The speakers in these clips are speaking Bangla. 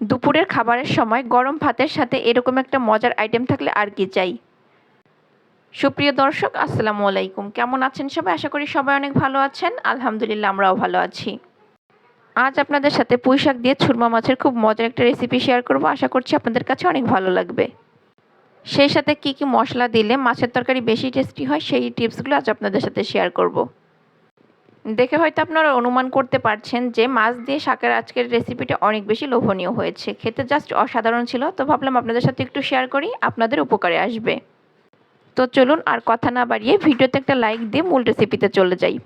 দুপুরের খাবারের সময় গরম ভাতের সাথে এরকম একটা মজার আইটেম থাকলে আর কি চাই? সুপ্রিয় দর্শক, আসসালামু আলাইকুম। কেমন আছেন সবাই? আশা করি সবাই অনেক ভালো আছেন। আলহামদুলিল্লাহ, আমরাও ভালো আছি। আজ আপনাদের সাথে পুঁই শাক দিয়ে ছুরমা মাছের খুব মজার একটা রেসিপি শেয়ার করব। আশা করছি আপনাদের কাছে অনেক ভালো লাগবে। সেই সাথে কি কি মশলা দিলে মাছের তরকারি বেশি টেস্টি হয়, সেই টিপসগুলো আজ আপনাদের সাথে শেয়ার করব। দেখে হয়তো আপনারা অনুমান করতে পারছেন যে মাছ দিয়ে শাকের আজকের রেসিপিটা অনেক বেশি লোভনীয় হয়েছে। খেতে জাস্ট অসাধারণ ছিল, তো ভাবলাম আপনাদের সাথে একটু শেয়ার করি, আপনাদের উপকারে আসবে। তো চলুন আর কথা না বাড়িয়ে ভিডিওতে একটা লাইক দিয়ে মূল রেসিপিতে চলে যাই।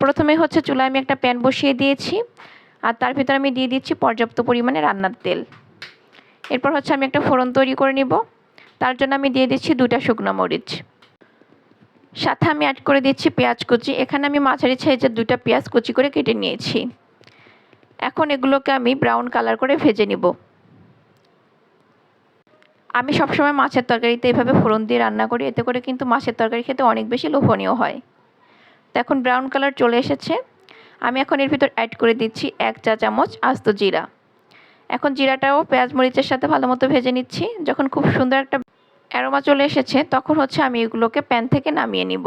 প্রথমে হচ্ছে চুলায় আমি একটা প্যান বসিয়ে দিয়েছি, আর তার ভিতরে আমি দিয়ে দিচ্ছি পর্যাপ্ত পরিমাণে রান্নার তেল। এরপর হচ্ছে আমি একটা ফোড়ন তৈরি করে নিব। তার জন্য আমি দিয়ে দিচ্ছি দুটা শুকনো মরিচ। সাথে আমি অ্যাড করে দিচ্ছি পেঁয়াজ কুচি। এখানে আমি মাঝারি সাইজের দুটা পেঁয়াজ কুচি করে কেটে নিয়েছি। এখন এগুলোকে আমি ব্রাউন কালার করে ভেজে নিব। আমি সবসময় মাছের তরকারিতে এভাবে ফোড়ন দিয়ে রান্না করি, এতে করে কিন্তু মাছের তরকারি খেতে অনেক বেশি লোভনীয় হয়। তো এখন ব্রাউন কালার চলে এসেছে। আমি এখন এর ভিতর অ্যাড করে দিচ্ছি এক চা চামচ আস্ত জিরা। এখন জিরাটাও পেঁয়াজ মরিচের সাথে ভালো মতো ভেজে নিচ্ছি। যখন খুব সুন্দর একটা অ্যারোমা চলে এসেছে, তখন হচ্ছে আমি এগুলোকে প্যান থেকে নামিয়ে নিব।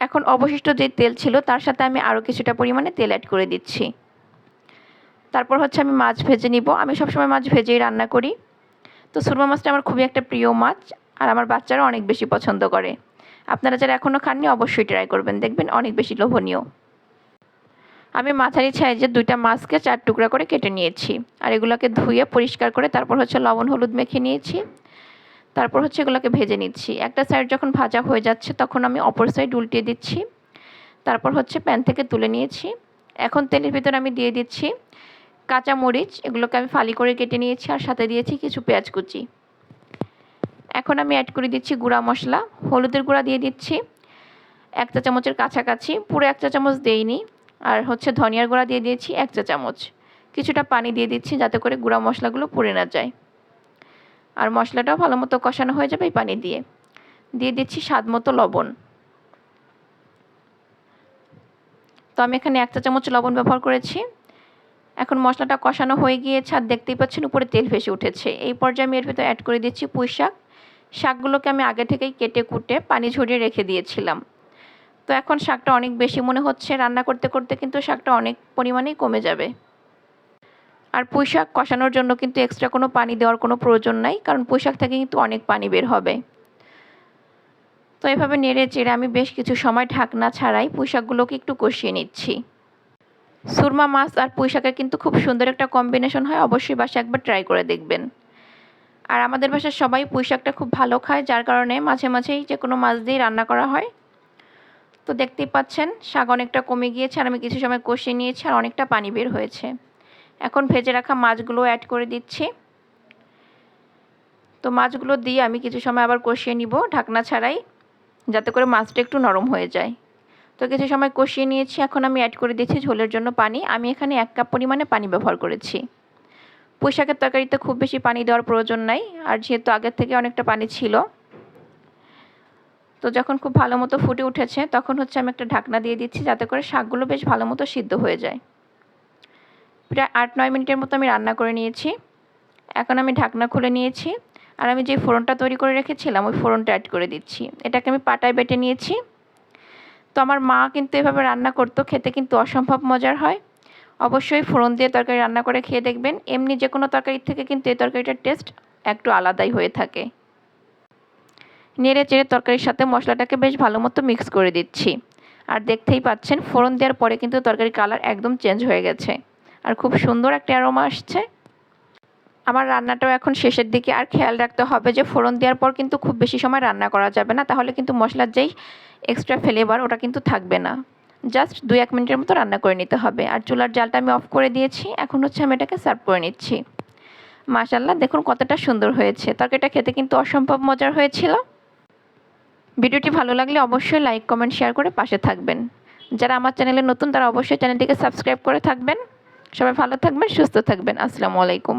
এখন অবশিষ্ট যে তেল ছিল, তার সাথে আমি আরও কিছুটা পরিমাণে তেল অ্যাড করে দিচ্ছি। তারপর হচ্ছে আমি মাছ ভেজে নিব। আমি সবসময় মাছ ভেজেই রান্না করি। তো সুরমা মাছটা আমার খুবই একটা প্রিয় মাছ, আর আমার বাচ্চারা অনেক বেশি পছন্দ করে। আপনারা যারা এখনও খাননি, অবশ্যই ট্রাই করবেন। দেখবেন অনেক বেশি লোভনীয়। আমি মাঝারি সাইজের দুইটা মাছকে চার টুকরা করে কেটে নিয়েছি। আর এগুলোকে ধুয়ে পরিষ্কার করে তারপর হচ্ছে লবণ, হলুদ মেখে নিয়েছি। তারপর হচ্ছে এগুলোকে ভেজে নিচ্ছি। একটা সাইড যখন ভাজা হয়ে যাচ্ছে তখন আমি অপর সাইড উল্টিয়ে দিচ্ছি। তারপর হচ্ছে প্যান থেকে তুলে নিয়েছি। এখন তেলের ভিতরে আমি দিয়ে দিচ্ছি কাঁচা মরিচ, এগুলোকে আমি ফালি করে কেটে নিয়েছি আর সাথে দিয়েছি কিছু পেঁয়াজ কুচি। এখন আমি অ্যাড করে দিচ্ছি গুঁড়া মশলা, হলুদের গুঁড়া দিয়ে দিচ্ছি। এক চা চামচের কাছাকাছি, পুরো এক চা চামচ দেইনি। আর হচ্ছে ধনিয়ার গুঁড়া দিয়ে দিয়েছি এক চা চামচ। কিছুটা পানি দিয়ে দিচ্ছি যাতে করে গুঁড়া মশলাগুলো পুড়ে না যায়। আর মশলাটাও ভালো মতো কষানো হয়ে যাবে এই পানি দিয়ে। দিয়ে দিচ্ছি স্বাদ মতো লবণ। তো আমি এখানে এক চা চামচ লবণ ব্যবহার করেছি। এখন মশলাটা কষানো হয়ে গিয়েছে আর দেখতেই পাচ্ছেন উপরে তেল ভেসে উঠেছে। এই পর্যায়ে আমি এর ভিতরে অ্যাড করে দিচ্ছি পুঁই শাক শাকগুলোকে আমি আগে থেকেই কেটে কুটে পানি ঝরিয়ে রেখে দিয়েছিলাম। তো এখন শাকটা অনেক বেশি মনে হচ্ছে রান্না করতে করতে কিন্তু শাকটা অনেক পরিমাণেই কমে যাবে। আর পুঁই শাক কষানোর জন্য কিন্তু এক্সট্রা কোনো পানি দেওয়ার কোনো প্রয়োজন নাই, কারণ পুঁই শাক থেকে কিন্তু অনেক পানি বের হবে। তো এভাবে নেড়ে চেড়ে আমি বেশ কিছু সময় ঢাকনা ছাড়াই পুঁই শাকগুলোকে একটু কষিয়ে নিচ্ছি। সুরমা মাছ আর পুঁই শাকের কিন্তু খুব সুন্দর একটা কম্বিনেশন হয়, অবশ্যই বাসা একবার ট্রাই করে দেখবেন। আর আমাদের বাসার সবাই পুঁই শাকটা খুব ভালো খায়, যার কারণে মাঝে মাঝেই যে কোনো মাছ দিয়েই রান্না করা হয়। তো দেখতেই পাচ্ছেন, শাক অনেকটা কমে গিয়েছে আর আমি কিছু সময় কষিয়ে নিয়েছি আর অনেকটা পানি বের হয়েছে। এখন ভেজে রাখা মাছগুলো অ্যাড করে দিচ্ছি। তো মাছগুলো দিয়ে আমি কিছু সময় আবার কষিয়ে নিব ঢাকনা ছাড়াই, যাতে করে মাছটা একটু নরম হয়ে যায়। তো কিছু সময় কষিয়ে নিয়েছি, এখন আমি অ্যাড করে দিচ্ছি ঝোলের জন্য পানি। আমি এখানে এক কাপ পরিমাণে পানি ব্যবহার করেছি। পুঁই শাকের তরকারিতে খুব বেশি পানি দেওয়ার প্রয়োজন নাই, আর যেহেতু আগের থেকে অনেকটা পানি ছিল তো যখন খুব ভালো মতো ফুটে উঠেছে, তখন হচ্ছে আমি একটা ঢাকনা দিয়ে দিচ্ছি যাতে করে শাকগুলো বেশ ভালো মতো সিদ্ধ হয়ে যায়। প্রায় আট নয় মিনিটের মতো আমি রান্না করে নিয়েছি। এখন আমি ঢাকনা খুলে নিয়েছি আর আমি যে ফোড়নটা তৈরি করে রেখেছিলাম, ওই ফোড়নটা অ্যাড করে দিচ্ছি। এটাকে আমি পাটায় বেটে নিয়েছি। তো আমার মা কিন্তু এভাবে রান্না করতো, খেতে কিন্তু অসম্ভব মজার হয়। অবশ্যই ফোড়ন দিয়ে তরকারি রান্না করে খেয়ে দেখবেন। এমনি যে কোনো তরকারির থেকে কিন্তু এই তরকারিটার টেস্ট একটু আলাদাই হয়ে থাকে। নেড়ে চেড়ে তরকারির সাথে মশলাটাকে বেশ ভালো মতো মিক্স করে দিচ্ছি। আর দেখতেই পাচ্ছেন, ফোড়ন দেওয়ার পরে কিন্তু তরকারির কালার একদম চেঞ্জ হয়ে গেছে। আর খুব সুন্দর একটা অ্যারোমা আসছে। আমার রান্নাটাও এখন শেষের দিকে। আর খেয়াল রাখতে হবে যে ফোড়ন দেওয়ার পর কিন্তু খুব বেশি সময় রান্না করা যাবে না। তাহলে কিন্তু মশলার যেই এক্সট্রা ফ্লেভার ওটা কিন্তু থাকবে না। জাস্ট দুই এক মিনিটের মতো রান্না করে নিতে হবে। আর চুলার জালটা আমি অফ করে দিয়েছি। এখন হচ্ছে আমি এটাকে সার্ভ করে নিচ্ছি। মাশাল্লাহ দেখুন কতটা সুন্দর হয়েছে। তরকারিটা খেতে কিন্তু অসম্ভব মজার হয়েছিল। ভিডিওটি ভালো লাগলে অবশ্যই লাইক, কমেন্ট, শেয়ার করে পাশে থাকবেন। যারা আমার চ্যানেলে নতুন, তারা অবশ্যই চ্যানেলটিকে সাবস্ক্রাইব করে থাকবেন। সবাই ভালো থাকবেন, সুস্থ থাকবেন। আসসালামু আলাইকুম।